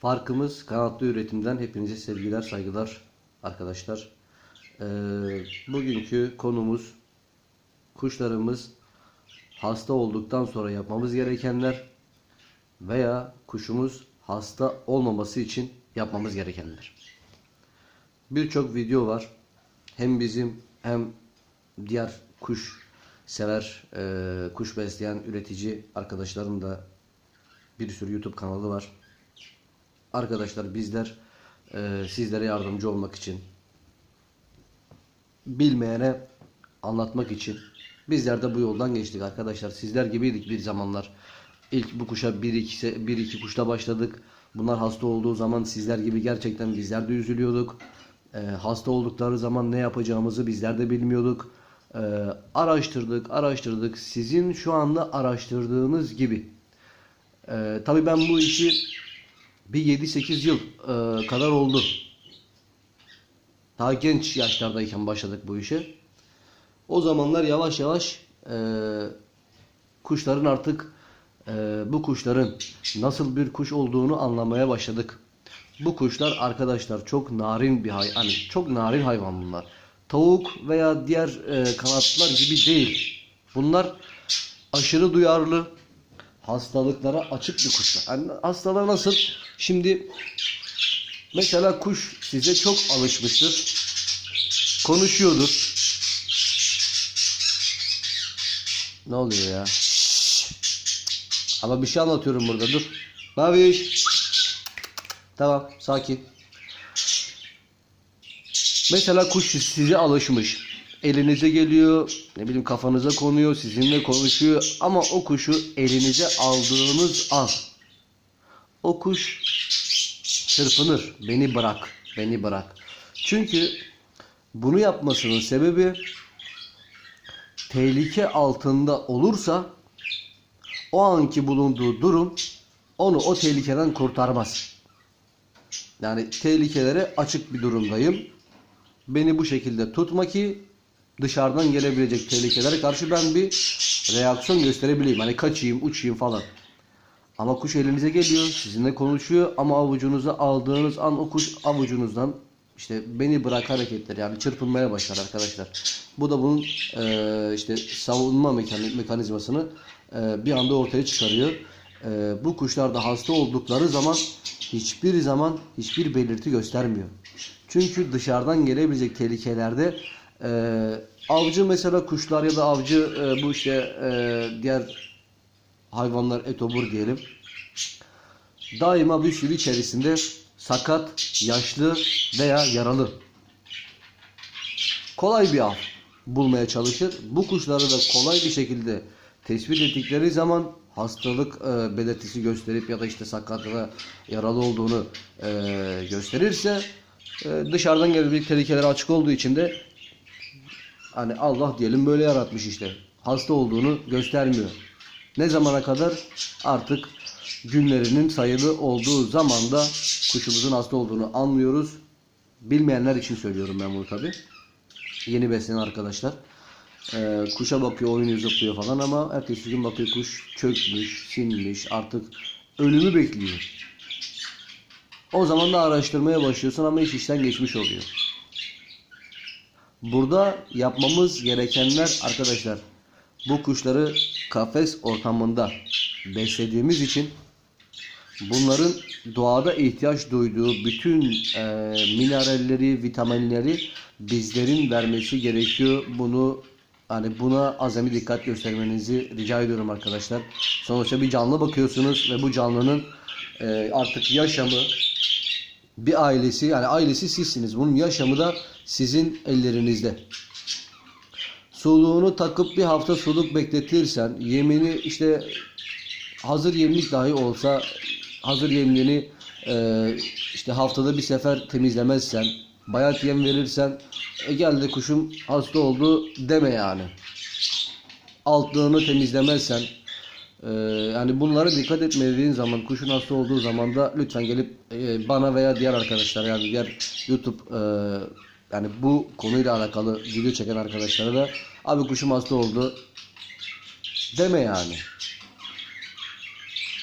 Farkımız kanatlı üretimden hepinize sevgiler, saygılar arkadaşlar. Ee, bugünkü konumuz kuşlarımız hasta olduktan sonra yapmamız gerekenler veya kuşumuz hasta olmaması için yapmamız gerekenler. Birçok video var. Hem bizim hem diğer kuş sever, e, kuş besleyen üretici arkadaşların da bir sürü YouTube kanalı var. Arkadaşlar bizler e, sizlere yardımcı olmak için bilmeyene anlatmak için bizler de bu yoldan geçtik arkadaşlar. Sizler gibiydik bir zamanlar. İlk bu kuşa bir iki, bir iki kuşla başladık. Bunlar hasta olduğu zaman sizler gibi gerçekten bizler de üzülüyorduk. E, hasta oldukları zaman ne yapacağımızı bizler de bilmiyorduk. E, araştırdık, araştırdık. Sizin şu anda araştırdığınız gibi. E, tabii ben bu işi bir 7-8 yıl e, kadar oldu. Daha genç yaşlardayken başladık bu işe. O zamanlar yavaş yavaş e, kuşların artık e, bu kuşların nasıl bir kuş olduğunu anlamaya başladık. Bu kuşlar arkadaşlar çok narin bir hay hani çok narin hayvan bunlar. Tavuk veya diğer e, kanatlar gibi değil. Bunlar aşırı duyarlı, hastalıklara açık bir kuşlar. Yani hastalığa nasıl? Şimdi mesela kuş size çok alışmıştır. Konuşuyordur. Ne oluyor ya? Ama bir şey anlatıyorum burada dur. Babiş. Tamam sakin. Mesela kuş size alışmış. Elinize geliyor, ne bileyim kafanıza konuyor, sizinle konuşuyor ama o kuşu elinize aldığınız an o kuş çırpınır. Beni bırak, beni bırak. Çünkü bunu yapmasının sebebi tehlike altında olursa o anki bulunduğu durum onu o tehlikeden kurtarmaz. Yani tehlikelere açık bir durumdayım. Beni bu şekilde tutma ki dışarıdan gelebilecek tehlikelere karşı ben bir reaksiyon gösterebileyim. Hani kaçayım, uçayım falan. Ama kuş elinize geliyor, sizinle konuşuyor ama avucunuza aldığınız an o kuş avucunuzdan işte beni bırak hareketleri yani çırpınmaya başlar arkadaşlar. Bu da bunun e, işte savunma mekani- mekanizmasını e, bir anda ortaya çıkarıyor. E, bu kuşlar da hasta oldukları zaman hiçbir zaman hiçbir belirti göstermiyor. Çünkü dışarıdan gelebilecek tehlikelerde e, avcı mesela kuşlar ya da avcı e, bu işte e, diğer hayvanlar etobur diyelim. Daima bir sürü içerisinde sakat, yaşlı veya yaralı. Kolay bir av bulmaya çalışır. Bu kuşları da kolay bir şekilde tespit ettikleri zaman hastalık e, belirtisi gösterip ya da işte sakat da yaralı olduğunu e, gösterirse e, dışarıdan gelebilecek tehlikelere açık olduğu için de hani Allah diyelim böyle yaratmış işte. Hasta olduğunu göstermiyor. Ne zamana kadar? Artık günlerinin sayılı olduğu zamanda kuşumuzun hasta olduğunu anlıyoruz. Bilmeyenler için söylüyorum ben bunu tabi. Yeni beslenen arkadaşlar. Ee, kuşa bakıyor, oyunu zıplıyor falan ama ertesi gün bakıyor kuş çökmüş, sinmiş, artık ölümü bekliyor. O zaman da araştırmaya başlıyorsun ama iş işten geçmiş oluyor. Burada yapmamız gerekenler arkadaşlar bu kuşları kafes ortamında beslediğimiz için bunların doğada ihtiyaç duyduğu bütün e, mineralleri, vitaminleri bizlerin vermesi gerekiyor. Bunu hani buna azami dikkat göstermenizi rica ediyorum arkadaşlar. Sonuçta bir canlı bakıyorsunuz ve bu canlının e, artık yaşamı bir ailesi yani ailesi sizsiniz. Bunun yaşamı da sizin ellerinizde. Suluğunu takıp bir hafta suluk bekletirsen yemini işte hazır yemlik dahi olsa hazır yemliğini e, işte haftada bir sefer temizlemezsen bayat yem verirsen e geldi kuşum hasta oldu deme yani. Altlığını temizlemezsen e, yani bunlara dikkat etmediğin zaman kuşun hasta olduğu zaman da lütfen gelip e, bana veya diğer arkadaşlar yani diğer YouTube e, yani bu konuyla alakalı video çeken arkadaşlara da abi kuşum hasta oldu deme yani.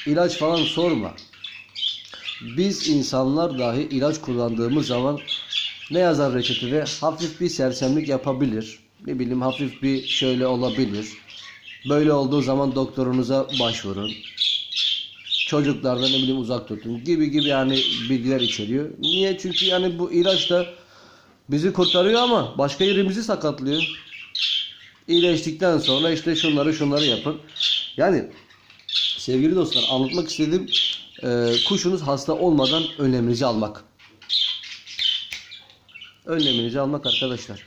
İlaç falan sorma. biz insanlar dahi ilaç kullandığımız zaman ne yazar reçetede? Hafif bir sersemlik yapabilir. Ne bileyim hafif bir şöyle olabilir. Böyle olduğu zaman doktorunuza başvurun. Çocuklardan ne bileyim uzak tutun gibi gibi yani bilgiler içeriyor. Niye? Çünkü yani bu ilaç da bizi kurtarıyor ama başka yerimizi sakatlıyor. İyileştikten sonra işte şunları şunları yapın. Yani sevgili dostlar anlatmak istediğim e, kuşunuz hasta olmadan önleminizi almak. Önleminizi almak arkadaşlar.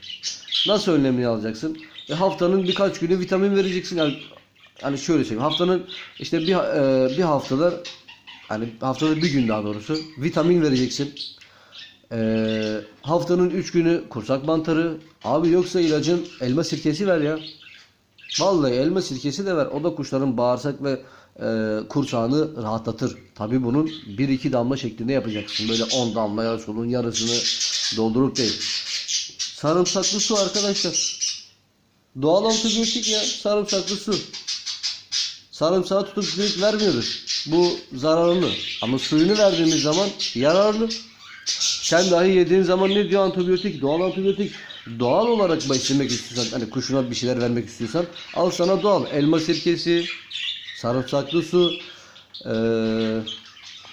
Nasıl önlemini alacaksın? E, haftanın birkaç günü vitamin vereceksin. Yani, hani şöyle söyleyeyim. Haftanın işte bir e, bir haftada hani haftada bir gün daha doğrusu vitamin vereceksin. E, haftanın 3 günü kursak mantarı. Abi yoksa ilacın elma sirkesi ver ya. Vallahi elma sirkesi de ver. O da kuşların bağırsak ve e, kursağını rahatlatır. Tabi bunun 1-2 damla şeklinde yapacaksın. Böyle 10 damla ya sulun yarısını doldurup değil. Sarımsaklı su arkadaşlar. Doğal antibiyotik ya sarımsaklı su. Sarımsağı tutup direkt vermiyoruz. Bu zararlı. Ama suyunu verdiğimiz zaman yararlı. Sen dahi yediğin zaman ne diyor antibiyotik? Doğal antibiyotik. Doğal olarak beslemek istiyorsan, hani kuşuna bir şeyler vermek istiyorsan al sana doğal. Elma sirkesi, sarımsaklı su, eee,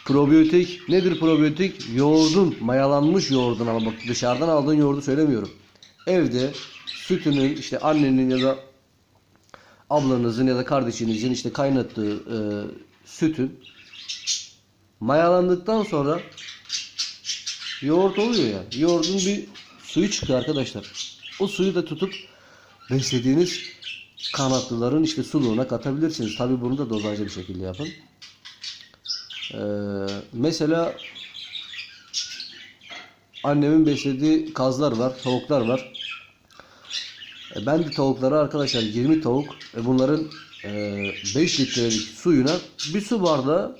probiyotik. Nedir probiyotik? Yoğurdun, mayalanmış yoğurdun ama bak dışarıdan aldığın yoğurdu söylemiyorum. Evde sütünün işte annenin ya da ablanızın ya da kardeşinizin işte kaynattığı eee, sütün mayalandıktan sonra yoğurt oluyor ya. Yoğurdun bir suyu çıkıyor arkadaşlar. O suyu da tutup beslediğiniz kanatlıların işte suluğuna katabilirsiniz. Tabi bunu da dozajlı bir şekilde yapın. Ee, mesela annemin beslediği kazlar var, tavuklar var. E, ben de tavuklara arkadaşlar 20 tavuk e, bunların e, 5 litrelik suyuna bir su bardağı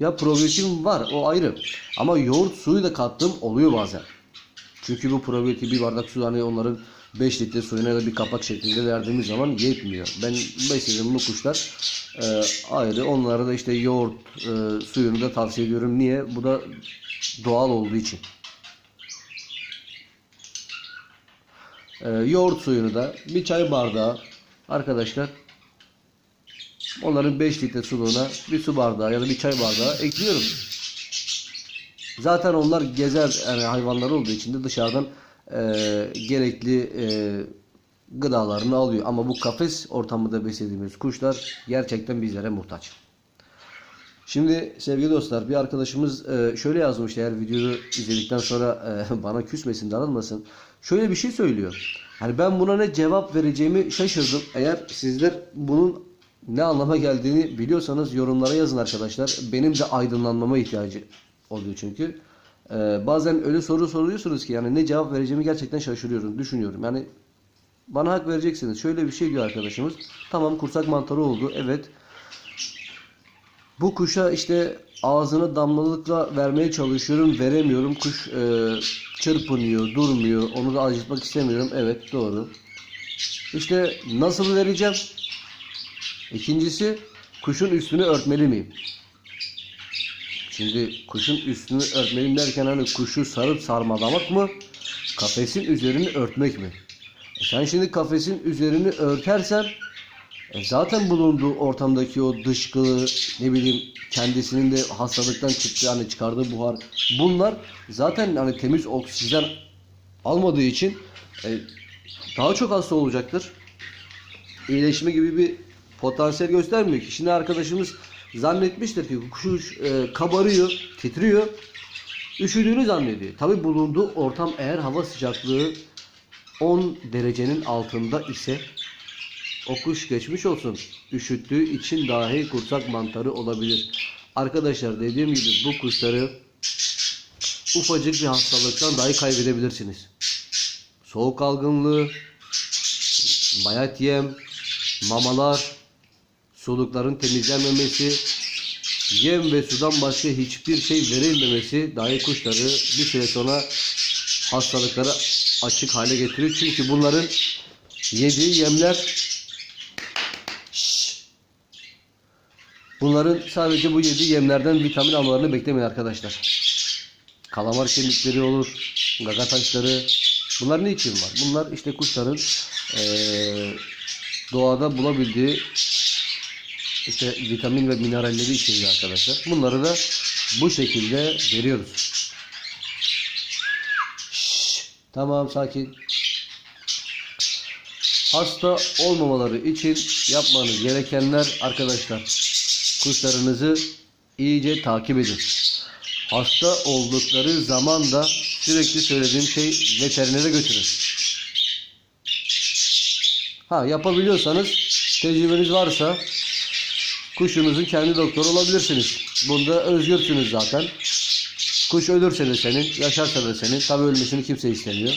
ya probiyotim var o ayrı. Ama yoğurt suyu da kattım oluyor bazen. Çünkü bu probiyotik bir bardak su hani onların 5 litre suyuna da bir kapak şeklinde verdiğimiz zaman yetmiyor. Ben beslediğim bu kuşlar e, ayrı. Onlara da işte yoğurt e, suyunu da tavsiye ediyorum. Niye? Bu da doğal olduğu için. E, yoğurt suyunu da bir çay bardağı arkadaşlar onların 5 litre suluğuna bir su bardağı ya da bir çay bardağı ekliyorum. Zaten onlar gezer yani hayvanlar olduğu için de dışarıdan e, gerekli e, gıdalarını alıyor. Ama bu kafes ortamında beslediğimiz kuşlar gerçekten bizlere muhtaç. Şimdi sevgili dostlar bir arkadaşımız e, şöyle yazmış eğer videoyu izledikten sonra e, bana küsmesin darılmasın. Şöyle bir şey söylüyor. Hani ben buna ne cevap vereceğimi şaşırdım. Eğer sizler bunun ne anlama geldiğini biliyorsanız yorumlara yazın arkadaşlar. Benim de aydınlanmama ihtiyacı oluyor çünkü. Ee, bazen öyle soru soruyorsunuz ki yani ne cevap vereceğimi gerçekten şaşırıyorum, düşünüyorum. Yani bana hak vereceksiniz. Şöyle bir şey diyor arkadaşımız. Tamam kursak mantarı oldu. Evet. Bu kuşa işte ağzına damlalıkla vermeye çalışıyorum. Veremiyorum. Kuş e, çırpınıyor, durmuyor. Onu da acıtmak istemiyorum. Evet doğru. İşte nasıl vereceğim? İkincisi kuşun üstünü örtmeli miyim? Şimdi kuşun üstünü örtmeliyim derken hani kuşu sarıp sarmalamak mı? Kafesin üzerini örtmek mi? E sen şimdi kafesin üzerini örtersen e zaten bulunduğu ortamdaki o dışkı ne bileyim kendisinin de hastalıktan çıktığı hani çıkardığı buhar bunlar zaten hani temiz oksijen almadığı için e, daha çok hasta olacaktır. İyileşme gibi bir potansiyel göstermiyor ki. Şimdi arkadaşımız zannetmiştir ki kuş e, kabarıyor, titriyor. Üşüdüğünü zannediyor. Tabi bulunduğu ortam eğer hava sıcaklığı 10 derecenin altında ise o kuş geçmiş olsun. Üşüttüğü için dahi kursak mantarı olabilir. Arkadaşlar dediğim gibi bu kuşları ufacık bir hastalıktan dahi kaybedebilirsiniz. Soğuk algınlığı, bayat yem, mamalar, solukların temizlenmemesi, yem ve sudan başka hiçbir şey verilmemesi dahi kuşları bir süre sonra hastalıklara açık hale getiriyor. Çünkü bunların yediği yemler! Bunların sadece bu yediği yemlerden vitamin almalarını beklemeyin arkadaşlar. Kalamar kemikleri olur, gaga taşları. Bunlar ne için var? Bunlar işte kuşların eee, doğada bulabildiği işte vitamin ve mineralleri içeriyor arkadaşlar. Bunları da bu şekilde veriyoruz. Şşş, tamam sakin. Hasta olmamaları için yapmanız gerekenler arkadaşlar kuşlarınızı iyice takip edin. Hasta oldukları zaman da sürekli söylediğim şey veterinere götürün. Ha yapabiliyorsanız tecrübeniz varsa kuşunuzun kendi doktoru olabilirsiniz. Bunda özgürsünüz zaten. Kuş ölürse de senin, yaşarsa da senin. Tabi ölmesini kimse istemiyor.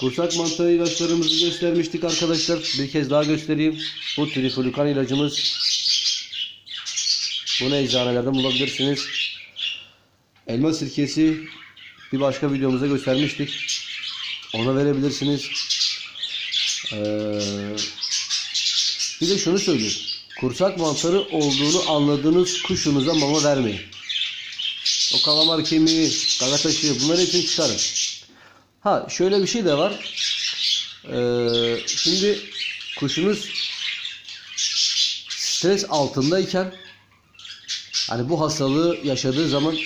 Kursak mantarı ilaçlarımızı göstermiştik arkadaşlar. Bir kez daha göstereyim. Bu triflukan ilacımız. Bunu eczanelerden bulabilirsiniz. Elma sirkesi bir başka videomuzda göstermiştik. Ona verebilirsiniz. Ee, bir de şunu söyleyeyim. Kursak mantarı olduğunu anladığınız kuşunuza mama vermeyin. O kalamar kemiği, gagataşı bunları hepsini çıkarın. Ha şöyle bir şey de var. Ee, şimdi kuşunuz stres altındayken hani bu hastalığı yaşadığı zaman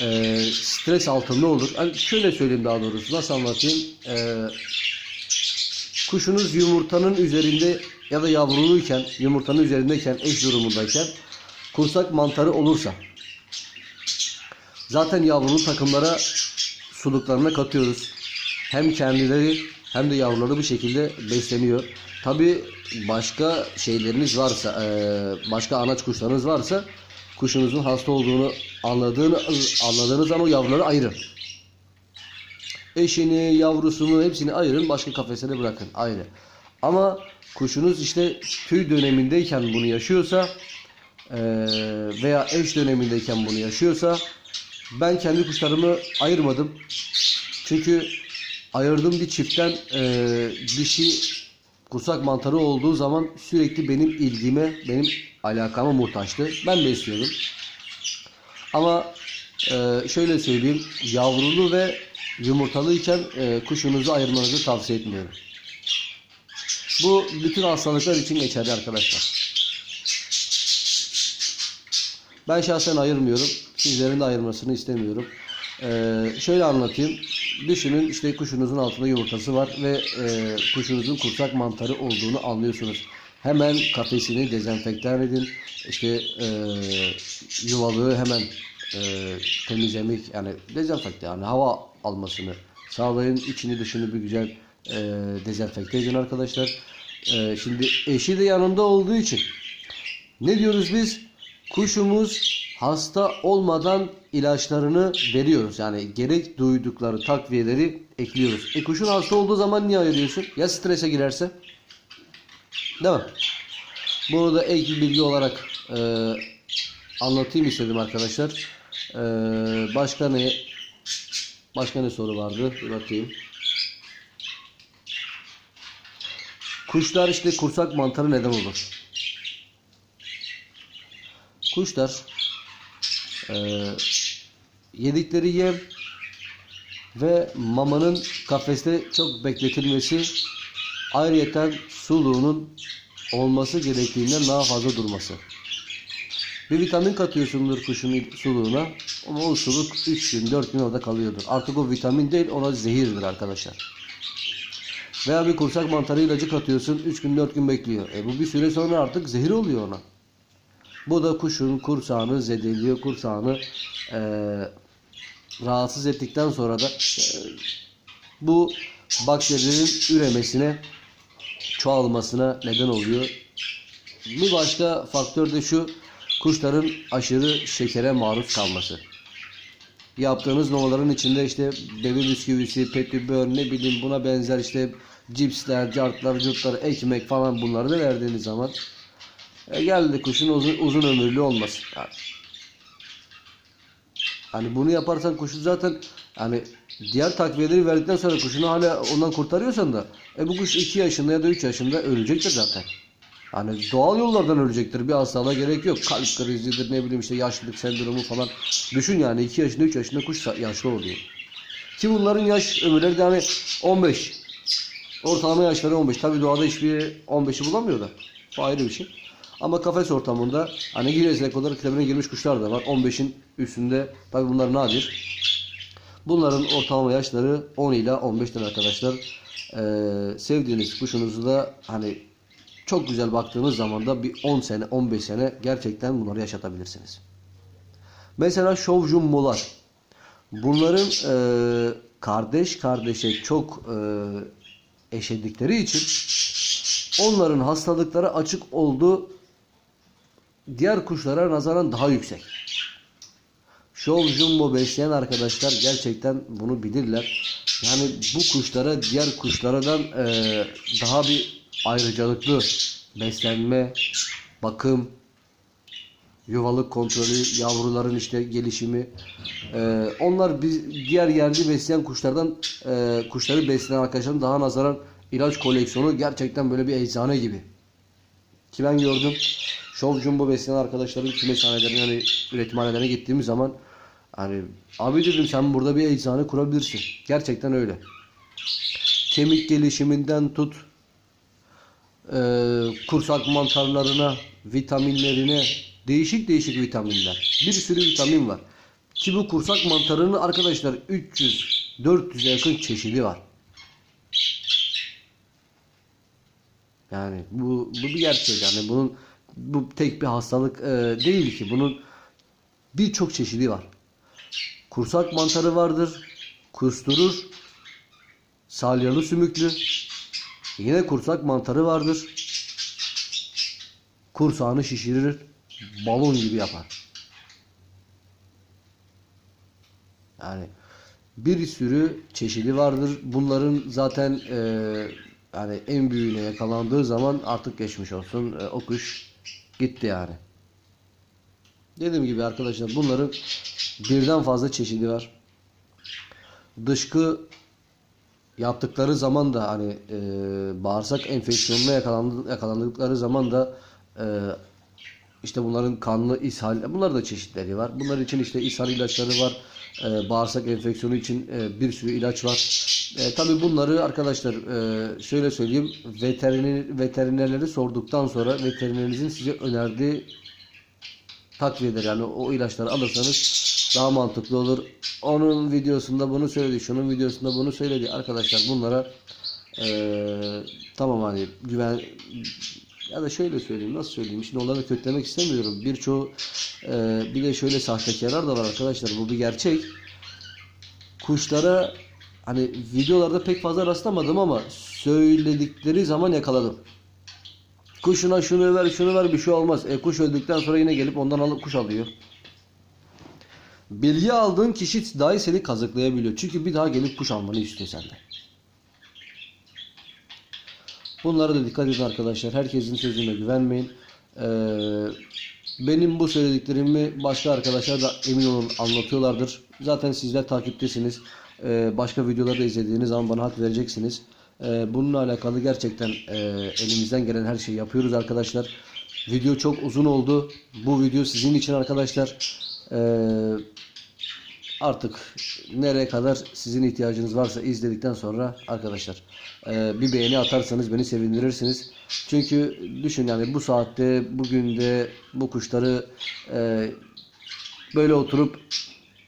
e, stres altında olur. Hani şöyle söyleyeyim daha doğrusu nasıl anlatayım? Ee, kuşunuz yumurtanın üzerinde ya da yavruluyken yumurtanın üzerindeyken eş durumundayken kursak mantarı olursa zaten yavrulu takımlara suluklarına katıyoruz. Hem kendileri hem de yavruları bu şekilde besleniyor. Tabi başka şeyleriniz varsa, eee, başka anaç kuşlarınız varsa kuşunuzun hasta olduğunu anladığını anladığınız zaman o yavruları ayırın. Eşini, yavrusunu hepsini ayırın, başka kafeslere bırakın ayrı. Ama kuşunuz işte tüy dönemindeyken bunu yaşıyorsa veya eş dönemindeyken bunu yaşıyorsa ben kendi kuşlarımı ayırmadım. Çünkü ayırdığım bir çiftten dişi kursak mantarı olduğu zaman sürekli benim ilgime, benim alakama muhtaçtı. Ben besliyordum. Ama şöyle söyleyeyim, yavrulu ve yumurtalıyken eee, kuşunuzu ayırmanızı tavsiye etmiyorum. Bu bütün hastalıklar için geçerli arkadaşlar. Ben şahsen ayırmıyorum. Sizlerin de ayırmasını istemiyorum. Ee, şöyle anlatayım. Düşünün işte kuşunuzun altında yumurtası var ve e, kuşunuzun kursak mantarı olduğunu anlıyorsunuz. Hemen kafesini dezenfektan edin. İşte e, yuvalığı hemen e, temizlemek yani dezenfekte yani hava almasını sağlayın. İçini dışını bir güzel e, dezenfekte edin arkadaşlar. E, şimdi eşi de yanında olduğu için ne diyoruz biz? Kuşumuz hasta olmadan ilaçlarını veriyoruz. Yani gerek duydukları takviyeleri ekliyoruz. E kuşun hasta olduğu zaman niye ayırıyorsun? Ya strese girerse? Değil mi? Bunu da ek bilgi olarak e, anlatayım istedim arkadaşlar. E, başka ne başka ne soru vardı? Bir bakayım. Kuşlar işte kursak mantarı neden olur? Kuşlar e, yedikleri yem ve mamanın kafeste çok bekletilmesi ayrıyeten suluğunun olması gerektiğinden daha fazla durması. Bir vitamin katıyorsundur kuşun suluğuna ama o suluk 3 gün 4 gün orada kalıyordur. Artık o vitamin değil ona zehirdir arkadaşlar. Veya bir kursak mantarı ilacı katıyorsun 3 gün 4 gün bekliyor. E bu bir süre sonra artık zehir oluyor ona. Bu da kuşun kursağını zedeliyor. Kursağını e, rahatsız ettikten sonra da e, bu bakterilerin üremesine çoğalmasına neden oluyor. Bir başka faktör de şu kuşların aşırı şekere maruz kalması. Yaptığınız nomaların içinde işte bebe bisküvisi, petibör ne bileyim buna benzer işte cipsler, cartlar, curtlar, ekmek falan bunları da verdiğiniz zaman e geldi kuşun uzun, uzun ömürlü olması. Yani, hani bunu yaparsan kuşu zaten hani diğer takviyeleri verdikten sonra kuşunu hala ondan kurtarıyorsan da e bu kuş 2 yaşında ya da 3 yaşında ölecektir zaten. Hani doğal yollardan ölecektir. Bir hastalığa gerek yok. Kalp krizidir ne bileyim işte yaşlılık sendromu falan. Düşün yani 2 yaşında 3 yaşında kuş yaşlı oluyor. Ki bunların yaş ömürleri de hani 15. Ortalama yaşları 15. Tabi doğada hiçbir 15'i bulamıyor da. Bu ayrı bir şey. Ama kafes ortamında hani Guinness Rekorlar kitabına girmiş kuşlar da var. 15'in üstünde. Tabi bunlar nadir. Bunların ortalama yaşları 10 ila 15'ten arkadaşlar. Ee, sevdiğiniz kuşunuzu da hani çok güzel baktığınız zaman da bir 10 sene 15 sene gerçekten bunları yaşatabilirsiniz. Mesela şov jumbolar. Bunların e, kardeş kardeşe çok e, eşedikleri için onların hastalıkları açık olduğu diğer kuşlara nazaran daha yüksek. Şov jumbo besleyen arkadaşlar gerçekten bunu bilirler. Yani bu kuşlara diğer kuşlardan e, daha bir ayrıcalıklı beslenme, bakım, yuvalık kontrolü, yavruların işte gelişimi. e, onlar biz diğer yerli besleyen kuşlardan e, kuşları besleyen arkadaşların daha nazaran ilaç koleksiyonu gerçekten böyle bir eczane gibi. Ki ben gördüm. Şov Jumbo besleyen arkadaşların kümeshanelerine yani üretimhanelerine gittiğimiz zaman hani abi dedim sen burada bir eczane kurabilirsin. Gerçekten öyle. Kemik gelişiminden tut e, kursak mantarlarına, vitaminlerine değişik değişik vitaminler. Bir sürü vitamin var. Ki bu kursak mantarının arkadaşlar 300 400'e yakın çeşidi var. Yani bu bu bir gerçek yani bunun bu tek bir hastalık e, değil ki bunun birçok çeşidi var. Kursak mantarı vardır, kusturur, salyalı sümüklü, yine kursak mantarı vardır, kursağını şişirir, balon gibi yapar. Yani bir sürü çeşidi vardır. Bunların zaten e, yani en büyüğüne yakalandığı zaman artık geçmiş olsun. E, o kuş gitti yani. Dediğim gibi arkadaşlar bunların birden fazla çeşidi var. Dışkı yaptıkları zaman da hani e, bağırsak enfeksiyonuna yakalandı, yakalandıkları zaman da e, işte bunların kanlı ishal, bunlar da çeşitleri var. Bunlar için işte ishal ilaçları var. E, bağırsak enfeksiyonu için e, bir sürü ilaç var. E, tabii bunları arkadaşlar e, şöyle söyleyeyim veteriner, veterinerleri sorduktan sonra veterinerinizin size önerdiği takviyeler yani o ilaçları alırsanız daha mantıklı olur. Onun videosunda bunu söyledi, şunun videosunda bunu söyledi. Arkadaşlar bunlara eee, tamam hani güven ya da şöyle söyleyeyim nasıl söyleyeyim şimdi onları kötülemek istemiyorum. Birçoğu eee, bir de şöyle sahtekarlar da var arkadaşlar bu bir gerçek. Kuşlara hani videolarda pek fazla rastlamadım ama söyledikleri zaman yakaladım. Kuşuna şunu ver şunu ver bir şey olmaz. E kuş öldükten sonra yine gelip ondan alıp kuş alıyor. Bilgi aldığın kişi dahi seni kazıklayabiliyor. Çünkü bir daha gelip kuş almanı istiyor senden. Bunlara da dikkat edin arkadaşlar. Herkesin sözüne güvenmeyin. Ee, benim bu söylediklerimi başka arkadaşlar da emin olun anlatıyorlardır. Zaten sizler takiptesiniz. Ee, başka videoları da izlediğiniz zaman bana hak vereceksiniz. Ee, bununla alakalı gerçekten e, elimizden gelen her şeyi yapıyoruz arkadaşlar. Video çok uzun oldu. Bu video sizin için arkadaşlar. Ee, artık nereye kadar sizin ihtiyacınız varsa izledikten sonra arkadaşlar e, bir beğeni atarsanız beni sevindirirsiniz. Çünkü düşün yani bu saatte bugün de bu kuşları e, böyle oturup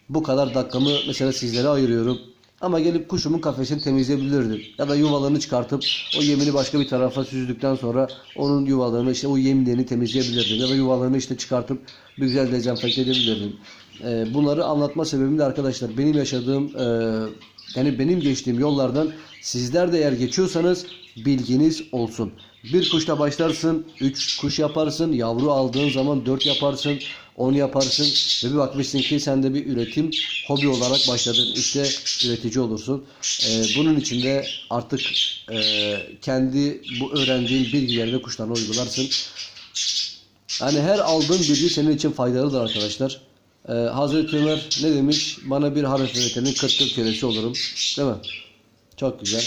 bu kadar dakikamı mesela sizlere ayırıyorum. Ama gelip kuşumun kafesini temizleyebilirdim. Ya da yuvalarını çıkartıp o yemini başka bir tarafa süzdükten sonra onun yuvalarını işte o yemlerini temizleyebilirdim. Ya da yuvalarını işte çıkartıp bir güzel dezenfekte edebilirdim. Ee, bunları anlatma sebebim de arkadaşlar benim yaşadığım e, yani benim geçtiğim yollardan sizler de eğer geçiyorsanız bilginiz olsun. Bir kuşla başlarsın, 3 kuş yaparsın, yavru aldığın zaman 4 yaparsın, 10 yaparsın ve bir bakmışsın ki sen de bir üretim hobi olarak başladın. İşte üretici olursun. Ee, bunun için de artık e, kendi bu öğrendiğin bilgileri de kuşlarına uygularsın. Yani her aldığın bilgi senin için faydalıdır arkadaşlar. Ee, Hazreti Ömer ne demiş? Bana bir harf öğretenin 40 kölesi olurum. Değil mi? Çok güzel.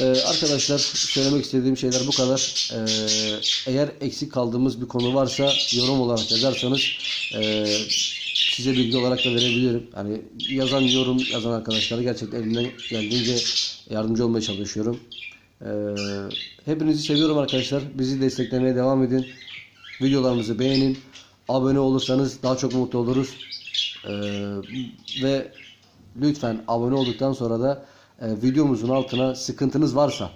Ee, arkadaşlar söylemek istediğim şeyler bu kadar. Ee, eğer eksik kaldığımız bir konu varsa yorum olarak yazarsanız e, size bilgi olarak da verebilirim. Yani yazan yorum yazan arkadaşlara gerçekten elimden geldiğince yardımcı olmaya çalışıyorum. Ee, hepinizi seviyorum arkadaşlar. Bizi desteklemeye devam edin. Videolarımızı beğenin. Abone olursanız daha çok mutlu oluruz. Ee, ve lütfen abone olduktan sonra da e, videomuzun altına sıkıntınız varsa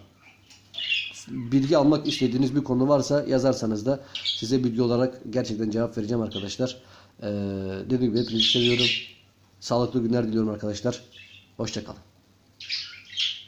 bilgi almak istediğiniz bir konu varsa yazarsanız da size bilgi olarak gerçekten cevap vereceğim arkadaşlar. Ee, dediğim gibi hepinizi seviyorum. Sağlıklı günler diliyorum arkadaşlar. Hoşçakalın.